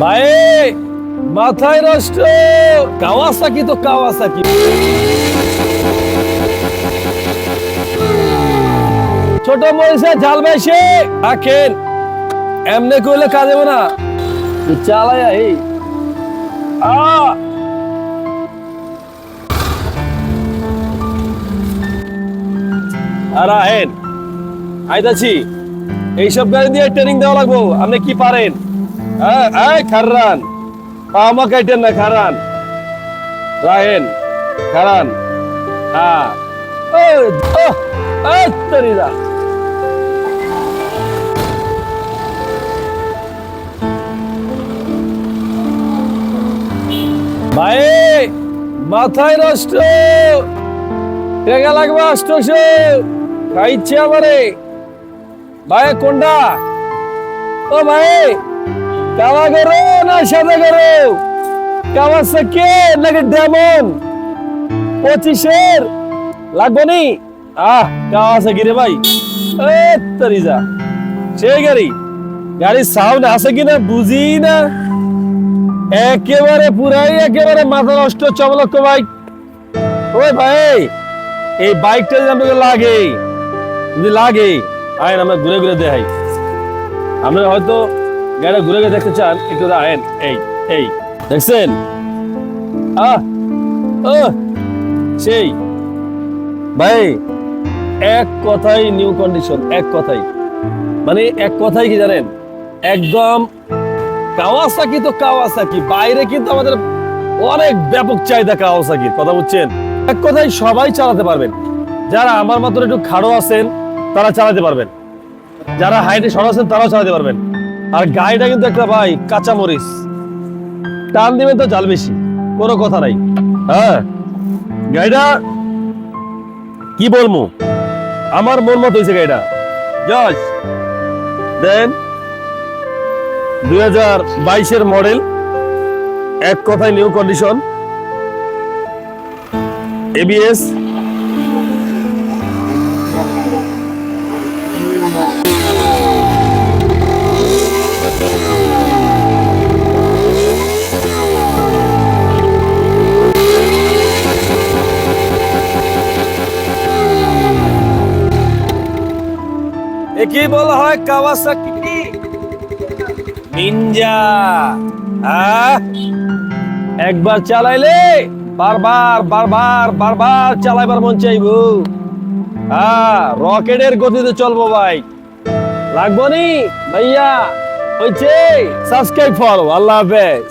ভাই, মাথায় নষ্ট। কাওয়াসাকি তো কাওয়াসাকি। ছোট মরিচে ঝাল বেশি। রাখেন। এমনি করলে কাজ হবে না। চালাই এই আর আহেন আইতাছি। এইসব গাড়ি দিয়ে ট্রেনিং দেওয়া লাগবো। আপনি কি পারেন? হ্যাঁ এই খারান। আমা কাইটেন না, খারান। রাহেন, খারান। হ্যাঁ। ভাই, মাথায় নষ্ট। লাগবে আষ্টশো। খাইছে আমারে। ভাই, কোনটা? ও ভাই কাওয়া করো না সাদা করো? কাওয়া সাকে নাকি ডেমন? পঁচিশের? লাগবে নি? আহ কাওয়া সাকি রে ভাই? এ তরিজা সেই গাড়ি। গাড়ির সাউন্ড আছে কিনা বুঝি না। একেবারে পুরাই, একেবারে মাথা নষ্ট চমলক্ষ বাইক। ওই ভাই, এই বাইকটা আমাকে লাগে লাগে আয়েন আমরা ঘুরে ঘুরে দেখাই। আমরা হয়তো গাড়িটা ঘুরে ঘুরে দেখতে চান, একটু আয়েন এই এই, দেখছেন? সেই। ভাই, এক কথাই নিউ কন্ডিশন এক কথাই। মানে এক কথাই কি জানেন? একদম কাওয়াসাকি তো কাওয়াসাকি, বাইরে কিন্তু আমাদের অনেক ব্যাপক চাহিদা কাওয়াসাকির, কথা বুঝছেন? এক কথাই সবাই চালাতে পারবেন। যারা আমার মতো একটু খাড়ো আছেন তারা চালাতে পারবেন। যারা হাইটে সর আছেন, তারাও চালাতে পারবেন। আর গাড়িটা কিন্তু একটা ভাই কাঁচা মরিচ টান দিবেন তো জাল বেশি, কোনো কথা নাই। হ্যাঁ গাড়িটা কি বলব আমার মন মতো হয়েছে গাড়িটা। জজ দেন, দুই হাজার বাইশের মডেল, এক কথায় নিউ কন্ডিশন এবিএস একেই বলা হয় কাওয়াসাকি। নিনজা। একবার চালাইলে বারবার বারবার বারবার চালাইবার মন চাইব। হ্যাঁ রকেটের গতিতে চলবো ভাই। লাগবো নি? ভাইয়া, হইছে? সাবস্ক্রাইব ফলো আল্লাহ হাফেজ।